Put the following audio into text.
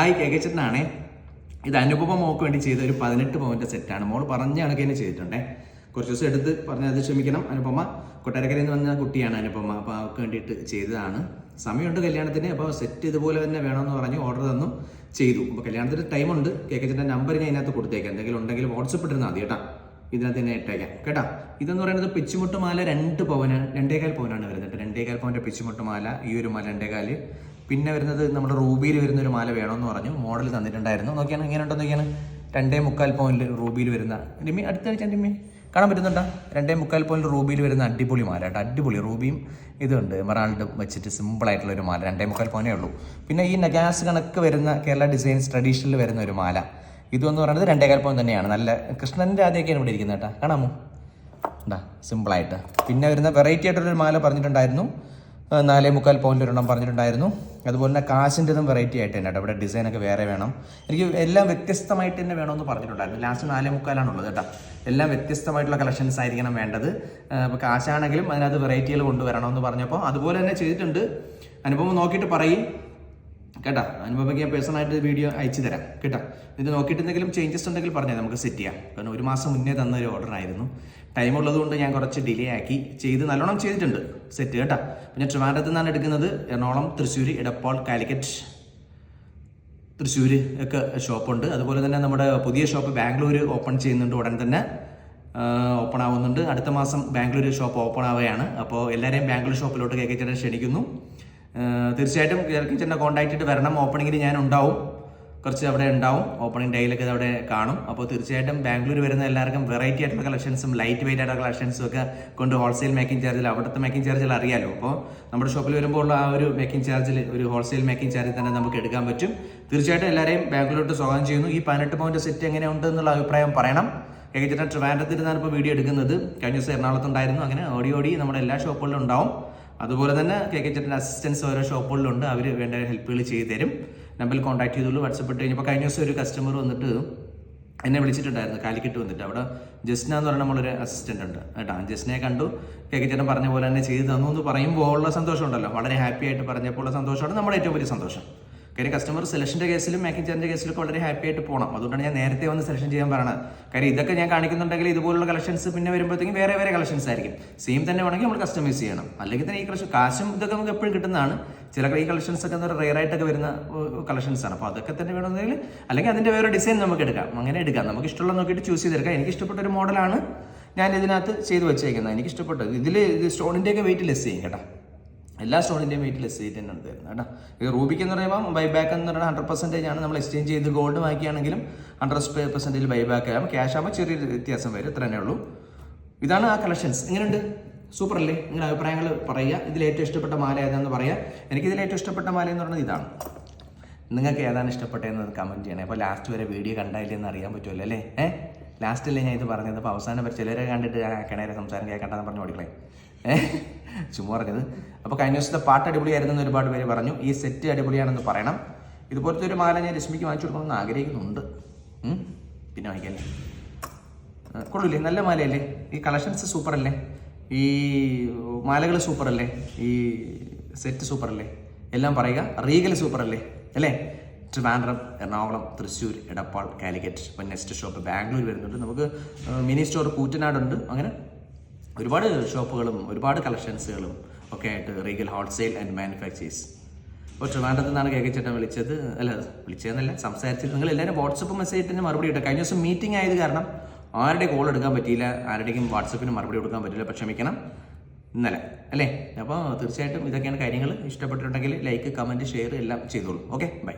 Hi കേക്കച്ചനാണേ ഇത് Anupama mock വേണ്ടി ചെയ്ത ഒരു പതിനെട്ട് പവന്റെ സെറ്റാണ് മോൾ പറഞ്ഞ കണക്ക് തന്നെ ചെയ്തിട്ടുണ്ടേ. കുറച്ച് ദിവസം എടുത്ത് പറഞ്ഞത് ക്ഷമിക്കണം. അനുപമ കൊട്ടാരക്കരയിൽ നിന്ന് വന്ന കുട്ടിയാണ് അനുപമ. അപ്പോൾ അവർക്ക് വേണ്ടിയിട്ട് ചെയ്തതാണ്. സമയമുണ്ട് കല്യാണത്തിന്. അപ്പോൾ സെറ്റ് ഇതുപോലെ തന്നെ വേണമെന്ന് പറഞ്ഞ് ഓർഡർ തന്നു ചെയ്തു. അപ്പോൾ കല്യാണത്തിന് ടൈമുണ്ട് കേക്കച്ചന്റെ നമ്പർ ഞാൻ ഇതിനകത്ത് കൊടുത്തേക്കാം. എന്തെങ്കിലും ഉണ്ടെങ്കിൽ വാട്സപ്പ് ഇട്ടിരുന്നാൽ മതി കേട്ടോ. ഇതിനകത്ത് തന്നെ ഇട്ടേക്കാം. കേട്ടോ? ഇതെന്ന് പറയുന്നത് പിച്ചുമുട്ടുമാല രണ്ട് പവനാണ് രണ്ടേകാൽ പവനാണ് വരുന്നത് രണ്ടേകാൽ പവന്റെ പിച്ചുമുട്ടുമാല ഈ ഒരു മാല രണ്ടേകാൽ. പിന്നെ വരുന്നത് നമ്മുടെ റൂബിയിൽ വരുന്ന ഒരു മാല വേണമെന്ന് പറഞ്ഞു. മോഡൽ തന്നിട്ടുണ്ടായിരുന്നു. നോക്കിയാണ് ഇങ്ങനെ ഉണ്ടോ നോക്കിയാണ്. രണ്ടേ മുക്കാൽ പോയിന്റ് റൂബിയിൽ വരുന്ന ഡിമ്മി അടുത്ത ആഴ്ച ഡിമ്മി കാണാൻ പറ്റുന്നുണ്ടോ? രണ്ടേ മുക്കാൽ പോയിന്റ് റൂബിയിൽ വരുന്ന അടിപൊളി മാല കേട്ടോ. അടിപൊളി റൂബിയും ഇതുണ്ട്. മറാൾഡ് വെച്ചിട്ട് സിമ്പിൾ ആയിട്ടുള്ള ഒരു മാല. രണ്ടേ മുക്കാൽ പോയിന്റേ ഉള്ളൂ. പിന്നെ ഈ നഗാസ് കണക്ക് വരുന്ന കേരള ഡിസൈൻസ് ട്രഡീഷണൽ വരുന്ന ഒരു മാല. ഇതെന്ന് പറയുന്നത് രണ്ടേകാൽ പോയിന്റ് തന്നെയാണ്. നല്ല കൃഷ്ണന്റെ ആദ്യമൊക്കെയാണ് ഇവിടെ ഇരിക്കുന്നത് കേട്ടോ. കാണാമോ? സിമ്പിൾ സിമ്പിളായിട്ട് പിന്നെ വരുന്ന വെറൈറ്റി ആയിട്ടുള്ളൊരു മാല പറഞ്ഞിട്ടുണ്ടായിരുന്നു. നാലേ മുക്കാൽ പോയിന്റ് ഒരെണ്ണം പറഞ്ഞിട്ടുണ്ടായിരുന്നു. അതുപോലെ തന്നെ കാശിന്റെതും വെറൈറ്റി ആയിട്ട് തന്നെ കേട്ടോ. ഇവിടെ ഡിസൈനൊക്കെ വേറെ വേണം. എനിക്ക് എല്ലാം വ്യത്യസ്തമായിട്ട് തന്നെ വേണമെന്ന് പറഞ്ഞിട്ടുണ്ടായിരുന്നു. ലാസ്റ്റ് നാലേ മുക്കാലാണുള്ളത് കേട്ടോ. എല്ലാം വ്യത്യസ്തമായിട്ടുള്ള കളക്ഷൻസ് ആയിരിക്കണം വേണ്ടത്. അപ്പോൾ കാശാണെങ്കിലും അതിനകത്ത് വെറൈറ്റികൾ കൊണ്ടുവരണമെന്ന് പറഞ്ഞപ്പോൾ അതുപോലെ തന്നെ ചെയ്തിട്ടുണ്ട്. അനുഭവം നോക്കിയിട്ട് പറയും. കേട്ടാ? അനുപമയ്ക്ക് ഞാൻ പേഴ്സണലായിട്ട് വീഡിയോ അയച്ചു തരാം. കേട്ടോ? ഇത് നോക്കിയിട്ട് എന്തെങ്കിലും ചേഞ്ചസ് ഉണ്ടെങ്കിൽ പറഞ്ഞാൽ നമുക്ക് സെറ്റ് ചെയ്യാം. കാരണം ഒരു മാസം മുന്നേ തന്ന ഒരു ഓർഡർ ആയിരുന്നു. ടൈം ഉള്ളതുകൊണ്ട് ഞാൻ കുറച്ച് ഡിലേ ആക്കി. ചെയ്ത് നല്ലോണം ചെയ്തിട്ടുണ്ട്. സെറ്റ് കേട്ടോ? പിന്നെ ട്രിവാൻഡ്രത്ത് നിന്നാണ് എടുക്കുന്നത് എറണാകുളം തൃശ്ശൂർ ഇടപ്പാൾ കാലിക്കറ്റ് തൃശ്ശൂർ ഒക്കെ ഷോപ്പുണ്ട്. അതുപോലെ തന്നെ നമ്മുടെ പുതിയ ഷോപ്പ് ബാംഗ്ലൂർ ഓപ്പൺ ചെയ്യുന്നുണ്ട്. ഉടൻ തന്നെ ഓപ്പൺ ആവുന്നുണ്ട്. അടുത്ത മാസം ബാംഗ്ലൂർ ഷോപ്പ് ഓപ്പൺ ആവുകയാണ്. അപ്പോൾ എല്ലാവരെയും ബാംഗ്ലൂർ ഷോപ്പിലോട്ട് കേക്ക് ക്ഷണിക്കുന്നു. തീർച്ചയായിട്ടും കേക്ക് കിച്ചന്റെ കോണ്ടാക്ട് ചെയ്തിട്ട് വരണം ഓപ്പണിങ്ങിന് ഞാൻ ഉണ്ടാവും. കുറച്ച് അവിടെ ഉണ്ടാവും. ഓപ്പണിംഗ് ഡേയിലൊക്കെ അവിടെ കാണും. അപ്പോൾ തീർച്ചയായിട്ടും ബാംഗ്ലൂർ വരുന്ന എല്ലാവർക്കും വെറൈറ്റി ആയിട്ടുള്ള കളക്ഷൻസും ലൈറ്റ് വെയിറ്റ് ആയിട്ടുള്ള കളക്ഷൻസും ഒക്കെ കൊണ്ട് ഹോൾസെയിൽ മേക്കിംഗ് ചാർജിൽ അവിടുത്തെ മേക്കിംഗ് ചാർജിൽ അറിയാലോ. അപ്പോൾ നമ്മുടെ ഷോപ്പിൽ വരുമ്പോൾ ഉള്ള ആ ഒരു മേക്കിംഗ് ചാർജിൽ ഒരു ഹോൾസെയിൽ മേക്കിംഗ് ചാർജിൽ തന്നെ നമുക്ക് എടുക്കാൻ പറ്റും. തീർച്ചയായിട്ടും എല്ലാവരെയും ബാംഗ്ലൂരിലോട്ട് സ്വാഗതം ചെയ്യുന്നു. ഈ പതിനെട്ട് പോയിന്റ് സെറ്റ് എങ്ങനെയുണ്ട് എന്നുള്ള അഭിപ്രായം പറയണം. ഏകദേശം ട്രിവാൻഡ്രത്തിൽ ഇപ്പോൾ വീഡിയോ എടുക്കുന്നത്. കഴിഞ്ഞ ദിവസം എറണാകുളത്തുണ്ടായിരുന്നു. അങ്ങനെ ഓടി ഓടി നമ്മുടെ എല്ലാ ഷോപ്പുകളിലും ഉണ്ടാവും. അതുപോലെ തന്നെ കെ കെ ചേട്ടൻ അസിസ്റ്റൻസ് ഓരോ ഷോപ്പുകളിലുണ്ട്. അവർ വേണ്ട ഹെൽപ്പുകൾ ചെയ്തു തരും. നമ്പറിൽ കോൺടാക്ട് ചെയ്തോളൂ. വാട്സപ്പ് ഇട്ട് കഴിഞ്ഞപ്പോൾ കഴിഞ്ഞ ദിവസം ഒരു കസ്റ്റമർ വന്നിട്ട് എന്നെ വിളിച്ചിട്ടുണ്ടായിരുന്നു. കാലിക്കറ്റ് വന്നിട്ട്. അവിടെ ജസ്ന എന്ന് പറഞ്ഞ നമ്മളൊരു അസിസ്റ്റന്റ് ഉണ്ട് കേട്ടോ. ജസ്നയെ കണ്ടു. കെ കെ ചേട്ടൻ പറഞ്ഞ പോലെ തന്നെ ചെയ്തു തന്നു എന്ന് പറയുമ്പോൾ ഉള്ള സന്തോഷം ഉണ്ടല്ലോ വളരെ ഹാപ്പി ആയിട്ട് പറഞ്ഞപ്പോൾ ഉള്ള സന്തോഷമാണ്. നമ്മുടെ ഏറ്റവും വലിയ സന്തോഷം. കാര്യം കസ്റ്റമർ സെലക്ഷന്റെ കേസിലും മേക്കിംഗ് ചാർജിന്റെ കേസിലൊക്കെ വളരെ ഹാപ്പി ആയിട്ട് പോകണം അതുകൊണ്ടാണ് ഞാൻ നേരത്തെ വന്ന് സെലക്ഷൻ ചെയ്യാൻ പറയണത് കാര്യം ഇതൊക്കെ ഞാൻ കാണിക്കുന്നുണ്ടെങ്കിൽ ഇതുപോലുള്ള കളക്ഷൻസ് പിന്നെ വരുമ്പോഴത്തേക്കും വേറെ വേറെ കളക്ഷൻസ് ആയിരിക്കും. സെയിം തന്നെ വേണമെങ്കിൽ നമ്മൾ കസ്റ്റമൈസ് ചെയ്യണം. അല്ലെങ്കിൽ തന്നെ ഈ കളക്ഷൻ കാശും ഇതൊക്കെ നമുക്ക് എപ്പോഴും കിട്ടുന്നതാണ്. ചില ഈ കളക്ഷൻസ് ഒക്കെ എന്താ റെയർ ആയിട്ടൊക്കെ വരുന്ന കളക്ഷൻസ് ആണ്. അപ്പോൾ അതൊക്കെ തന്നെ വേണമെങ്കിൽ അല്ലെങ്കിൽ അതിന്റെ വേറെ ഡിസൈൻ നമുക്ക് എടുക്കാം. അങ്ങനെ എടുക്കാം. നമുക്ക് ഇഷ്ടമുള്ള നോക്കിയിട്ട് ചൂസ് ചെയ്തെടുക്കാം. എനിക്ക് ഇഷ്ടപ്പെട്ട ഒരു മോഡലാണ് ഞാൻ ഇതിനകത്ത് ചെയ്ത് വെച്ചേക്കുന്നത്. എനിക്ക് ഇഷ്ടപ്പെട്ടത്. ഇതിൽ ഇത് സ്റ്റോണിന്റെയൊക്കെ വെയിറ്റ് ലെസ് ചെയ്യും കേട്ടോ. എല്ലാ സ്റ്റോണിന്റെയും വെയിറ്റിൽ എസ് എയ്റ്റ് തന്നെ ഉണ്ടായിരുന്നു കേട്ടോ. ഈ റൂബിക്ക് എന്ന് പറയുമ്പോൾ ബൈ ബാക്ക് എന്ന് പറയുന്നത് ഹൺഡ്രഡ് പെർസെന്റേജ് ആണ് നമ്മൾ എക്സ്ചേഞ്ച് ചെയ്ത് ഗോൾഡ് വാങ്ങിക്കുകയാണെങ്കിലും ഹൺഡ്രഡ് പെർസെന്റേജ് ബൈ ബാക്ക് ആകും ക്യാഷ് ആകുമ്പോൾ ചെറിയൊരു വ്യത്യാസം വരും ഇത്ര ഉള്ളൂ. ഇതാണ് ആ കളക്ഷൻസ് എങ്ങനെയുണ്ട്? സൂപ്പർ അല്ലേ നിങ്ങളുടെ അഭിപ്രായങ്ങൾ പറയുക. ഇതിൽ ഏറ്റവും ഇഷ്ടപ്പെട്ട മാല ഏതാണെന്ന് പറയുക. എനിക്ക് ഇതിൽ ഏറ്റവും ഇഷ്ടപ്പെട്ട മാല എന്ന് പറയുന്നത് ഇതാണ്. നിങ്ങൾക്ക് ഏതാണ് ഇഷ്ടപ്പെട്ടതെന്ന് കമന്റ് ചെയ്യണേ. അപ്പോൾ ലാസ്റ്റ് വരെ വീഡിയോ കണ്ടായില്ലെന്ന് അറിയാൻ പറ്റുമല്ലോ അല്ലേ? ഏഹ് ലാസ്റ്റല്ലേ ഞാൻ ഇത് പറഞ്ഞത്? അപ്പോൾ അവസാനം ചിലരെ കണ്ടിട്ട് കിണരെ സംസാരം കേൾക്കണ്ടെന്ന് പറഞ്ഞു ഓടിക്കളെ ചുമ്മാ പറഞ്ഞത് അപ്പോൾ കഴിഞ്ഞ ദിവസത്തെ പാട്ട് അടിപൊളിയായിരുന്നു എന്ന് ഒരുപാട് പേര് പറഞ്ഞു. ഈ സെറ്റ് അടിപൊളിയാണെന്ന് പറയണം. ഇതുപോലത്തെ ഒരു മാല ഞാൻ രശ്മിക്ക് വാങ്ങിച്ചു കൊടുക്കണമെന്ന് ആഗ്രഹിക്കുന്നുണ്ട്? പിന്നെ വാങ്ങിക്കല്ലേ കൊള്ളില്ലേ നല്ല മാലയല്ലേ? ഈ കളക്ഷൻസ് സൂപ്പർ അല്ലേ ഈ മാലകൾ സൂപ്പർ അല്ലേ ഈ സെറ്റ് സൂപ്പർ അല്ലേ എല്ലാം പറയുക. റീഗൽ സൂപ്പർ അല്ലേ? അല്ലേ ട്രിവാൻഡ്രം എറണാകുളം തൃശ്ശൂർ എടപ്പാൾ കാലിക്കറ്റ്. ഇപ്പം നെക്സ്റ്റ് ഷോപ്പ് ബാംഗ്ലൂർ വരുന്നുണ്ട്. നമുക്ക് മിനി സ്റ്റോർ കൂറ്റനാടുണ്ട്. അങ്ങനെ ഒരുപാട് ഷോപ്പുകളും ഒരുപാട് കളക്ഷൻസുകളും ഒക്കെ ആയിട്ട് റീഗൽ ഹോൾസെയിൽ ആൻഡ് മാനുഫാക്ചേഴ്സ്. അപ്പോൾ ട്രിവാൻഡ്രത്ത് നിന്നാണ് കേക്ക് ചേട്ടൻ വിളിച്ചത്. അല്ല വിളിച്ചതെന്നല്ല സംസാരിച്ചത് നിങ്ങൾ എല്ലാവരും വാട്സപ്പ് മെസ്സേജ് ഇട്ടിന് മറുപടി ഇട്ടു? കഴിഞ്ഞ ദിവസം മീറ്റിംഗ് ആയത് കാരണം ആരുടെ കോൾ എടുക്കാൻ പറ്റിയില്ല ആരുടെയും വാട്സപ്പിന് മറുപടി കൊടുക്കാൻ പറ്റില്ല പക്ഷെ ക്ഷമിക്കണം. ഇന്നലെ അല്ലേ? അപ്പോൾ തീർച്ചയായിട്ടും ഇതൊക്കെയാണ് കാര്യങ്ങൾ. ഇഷ്ടപ്പെട്ടിട്ടുണ്ടെങ്കിൽ ലൈക്ക് കമന്റ് ഷെയർ എല്ലാം ചെയ്തോളൂ. Okay bye